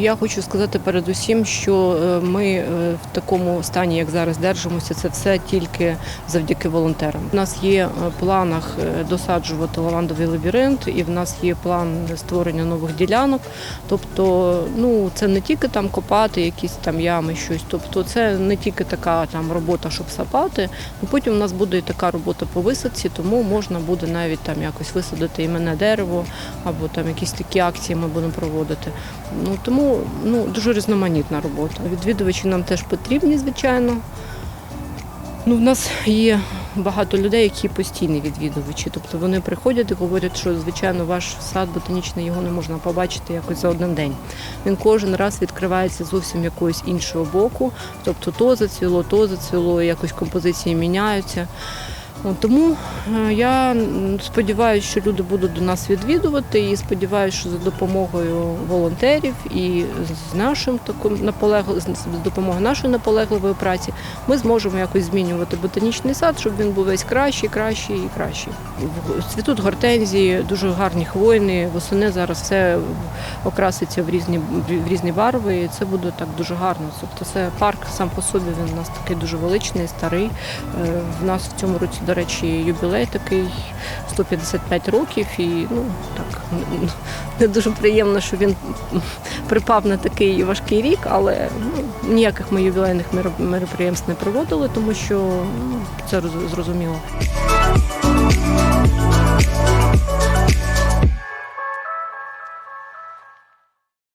Я хочу сказати передусім, що е, ми е, в такому стані, як зараз держимося, це все тільки завдяки волонтерам. У нас є е, планах досаджувати лавандовий лабіринт, і в нас є план створення нових ділянок. Тобто, ну це не тільки там копати якісь там ями, щось. Тобто, це не тільки така там робота, щоб сапати. Ну потім у нас буде і така робота по висадці, тому можна буде навіть там якось висадити іменне дерево або там якісь такі акції ми будемо проводити. Ну тому ну дуже різноманітна робота. Відвідувачі нам теж потрібні, звичайно. Ну, в нас є багато людей, які постійні відвідувачі. Тобто вони приходять і говорять, що звичайно ваш сад ботанічний його не можна побачити якось за один день. Він кожен раз відкривається зовсім якогось іншого боку. Тобто то зацвіло, то зацвіло, якось композиції міняються. От, Тому е, я сподіваюся, що люди будуть до нас відвідувати і сподіваюся, що за допомогою волонтерів і з нашим таким наполегло з допомогою нашої наполегливої праці ми зможемо якось змінювати ботанічний сад, щоб він був весь кращий, кращий і кращий. Цвітуть гортензії, дуже гарні хвойні. Восени зараз все окраситься в різні в різні барви, і це буде так дуже гарно. Тобто це парк сам по собі він у нас такий дуже величний, старий. Е, В нас в цьому році, до речі, юбілей такий 155 років, і ну так не дуже приємно, що він припав на такий важкий рік, але ну, ніяких ми ювілейних меро- мероприємств не проводили, тому що ну, це роз- зрозуміло.